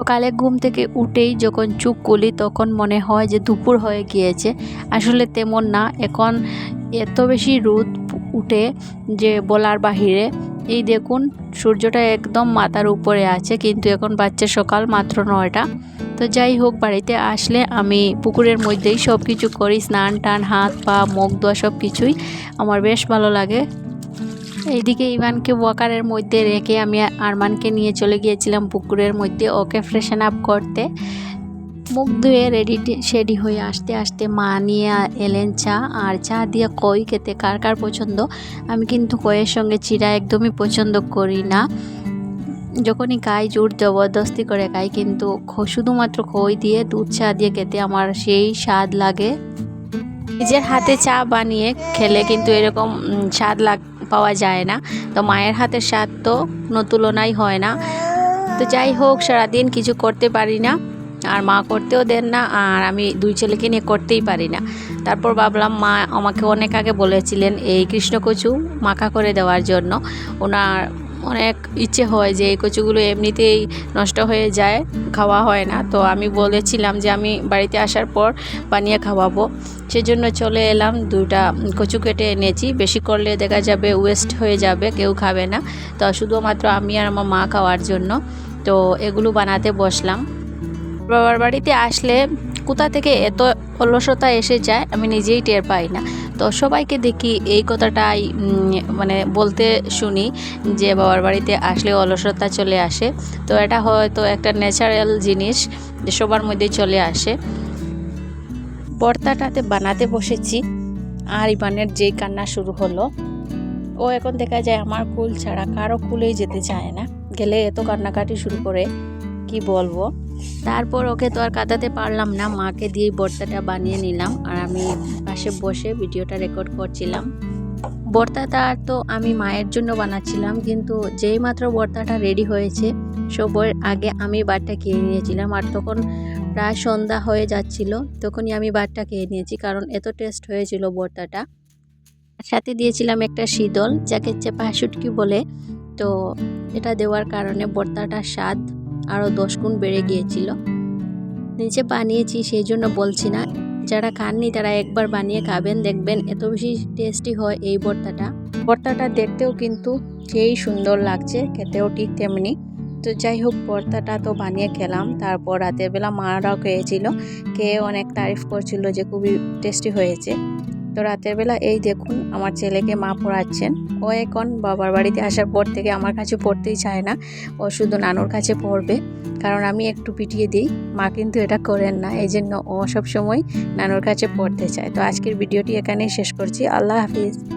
সকালে ঘুম থেকে উঠেই যখন চুপ খুলি তখন মনে হয় যে দুপুর হয়ে গিয়েছে। আসলে তেমন না, এখন এত বেশি রোদ উঠে যে বলার বাহিরে, এই দেখুন সূর্যটা একদম মাথার উপরে আছে, কিন্তু এখন বাচ্চা সকাল মাত্র নয়টা। তো যাই হোক, বাড়িতে আসলে আমি পুকুরের মধ্যেই সব কিছু করি স্নান টান হাত পা মুখ ধোয়া সব কিছুই আমার বেশ ভালো লাগে। এইদিকে ইভানকে ওয়াকারের মধ্যে রেখে আমি আরমানকে নিয়ে চলে গিয়েছিলাম পুকুরের মধ্যে। ওকে ফ্রেশন আপ করতে। মুখ ধুয়ে রেডি শেডি হয়ে আসতে আসতে মা নিয়ে এলেন চা। আর চা দিয়ে কই খেতে, কার কার পছন্দ? আমি কিন্তু কয়ের সঙ্গে চিরা একদমই পছন্দ করি না। যখনই খাই জোর জবরদস্তি করে খাই কিন্তু শুধুমাত্র খই দিয়ে দুধ চা দিয়ে খেতে আমার সেই স্বাদ লাগে। নিজের হাতে চা বানিয়ে খেলে কিন্তু এরকম স্বাদ লাগ, পাওয়া যায় না। তো মায়ের হাতের স্বাদ তো কোনো তুলনাই হয় না। তো যাই হোক, সারাদিন কিছু করতে পারি না। আর মা করতেও দেন না, আর আমি দুই ছেলেকে নিয়ে করতেই পারি না। তারপর ভাবলাম, মা আমাকে অনেক আগে বলেছিলেন, এই কৃষ্ণকচু মাখা করে দেওয়ার জন্য। ওনার অনেক ইচ্ছে হয় যে এই কচুগুলো এমনিতেই নষ্ট হয়ে যায়, খাওয়া হয় না। তো আমি বলেছিলাম যে আমি বাড়িতে আসার পর বানিয়ে খাওয়াবো। সেজন্য চলে এলাম, দুটা কচু কেটে এনেছি। বেশি করলে দেখা যাবে ওয়েস্ট হয়ে যাবে, কেউ খাবে না। তো শুধুমাত্র আমি আর আমার মা খাওয়ার জন্য। তো এগুলো বানাতে বসলাম। বাবার বাড়িতে আসলে কোথা থেকে এত অলসতা এসে যায়, আমি নিজেই টের পাই না। তো সবাইকে দেখি এই কথাটাই মানে বলতে শুনি যে বাবার বাড়িতে আসলে অলসতা চলে আসে। তো এটা হয়তো একটা ন্যাচারাল জিনিস যে সবার মধ্যে চলে আসে। ভর্তাটাতে বানাতে বসেছি, আর ইবানের যেই কান্না শুরু হলো, ও এখন দেখা যায় আমার কুল ছাড়া কারও কুলেই যেতে চায় না। গেলে এত কান্নাকাটি শুরু করে, কি বলব? তারপর ওকে তো আর কাঁদাতে পারলাম না। মাকে দিয়ে ভর্তাটা বানিয়ে নিলাম আর আমি পাশে বসে ভিডিওটা রেকর্ড করছিলাম। ভর্তাটা তো আমি মায়ের জন্য বানাচ্ছিলাম, কিন্তু যেই মাত্র ভর্তাটা রেডি হয়েছে, সবার আগে আমি বারটা খেয়ে নিয়েছিলাম আর তখন প্রায় সন্ধ্যা হয়ে যাচ্ছিল, তখনই আমি বারটা খেয়ে নিয়েছি কারণ এত টেস্ট হয়েছিল ভর্তাটা সাথে দিয়েছিলাম একটা শীতল, যাকে চেপা শুটকি বলে। তো এটা দেওয়ার কারণে ভর্তাটার স্বাদ আরও দশ গুণ বেড়ে গিয়েছিল। নিচে বানিয়েছি সেই জন্য বলছি না। যারা খাননি তারা একবার বানিয়ে খাবেন, দেখবেন এত বেশি টেস্টি হয় এই ভর্তাটা। ভর্তাটা দেখতেও কিন্তু সেই সুন্দর লাগছে, খেতেও ঠিক তেমনি। তো যাই হোক, ভর্তাটা তো বানিয়ে খেলাম, তারপর রাতের বেলা মারাও খেয়েছিল। খেয়ে অনেক তারিফ করছিল যে খুবই টেস্টি হয়েছে। তো রাতের বেলা এই দেখুন, আমার ছেলেকে মা পড়াচ্ছেন। ও এখন বাবার বাড়িতে আসার পর থেকে আমার কাছে পড়তেই চায় না। ও শুধু নানুর কাছে পড়বে। কারণ আমি একটু পিটিয়ে দিই। মা কিন্তু এটা করেন না। এই জন্য ও সবসময় নানুর কাছে পড়তে চায়। তো আজকের ভিডিওটি এখানেই শেষ করছি। আল্লাহ হাফিজ।